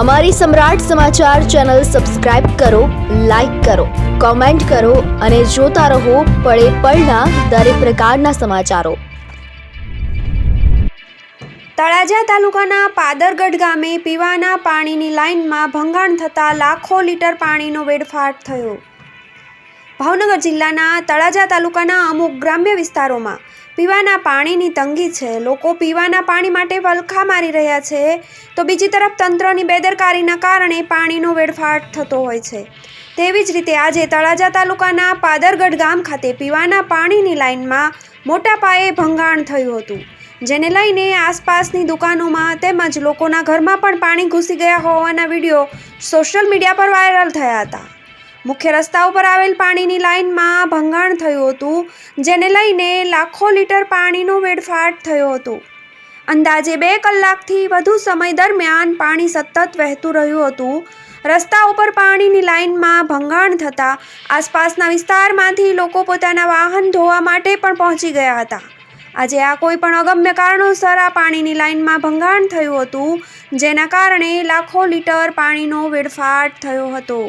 અમારી સમ્રાટ સમાચાર ચેનલ સબસ્ક્રાઇબ કરો, લાઇક કરો, કોમેન્ટ કરો અને જોતા રહો પળે પળના દરેક પ્રકારના સમાચારો. તળાજા તાલુકાના પાદરગઢ ગામે પીવાના પાણીની લાઇનમાં ભંગાણ થતાં લાખો લીટર પાણીનો વેડફાટ થયો. ભાવનગર જિલ્લાના તળાજા તાલુકાના અમુક ગ્રામ્ય વિસ્તારોમાં પીવાના પાણીની તંગી છે. લોકો પીવાના પાણી માટે વલખા મારી રહ્યા છે. તો બીજી તરફ તંત્રની બેદરકારીના કારણે પાણીનો વેડફાટ થતો હોય છે. તેવી જ રીતે આજે તળાજા તાલુકાના પાદરગઢ ગામ ખાતે પીવાના પાણીની લાઇનમાં મોટા પાયે ભંગાણ થયું હતું. જેને લઈને આસપાસની દુકાનોમાં તેમજ લોકોના ઘરમાં પણ પાણી ઘૂસી ગયા હોવાના વીડિયો સોશિયલ મીડિયા પર વાયરલ થયા હતા. મુખ્ય રસ્તા ઉપર આવેલ પાણીની લાઇનમાં ભંગાણ થયું હતું, જેને લઈને લાખો લીટર પાણીનો વેડફાટ થયો હતો. અંદાજે બે કલાકથી વધુ સમય દરમિયાન પાણી સતત વહેતું રહ્યું હતું. રસ્તા ઉપર પાણીની લાઇનમાં ભંગાણ થતાં આસપાસના વિસ્તારમાંથી લોકો પોતાના વાહન ધોવા માટે પણ પહોંચી ગયા હતા. આજે આ કોઈ પણ અગમ્ય કારણોસર આ પાણીની લાઇનમાં ભંગાણ થયું હતું, જેના કારણે લાખો લીટર પાણીનો વેડફાટ થયો હતો.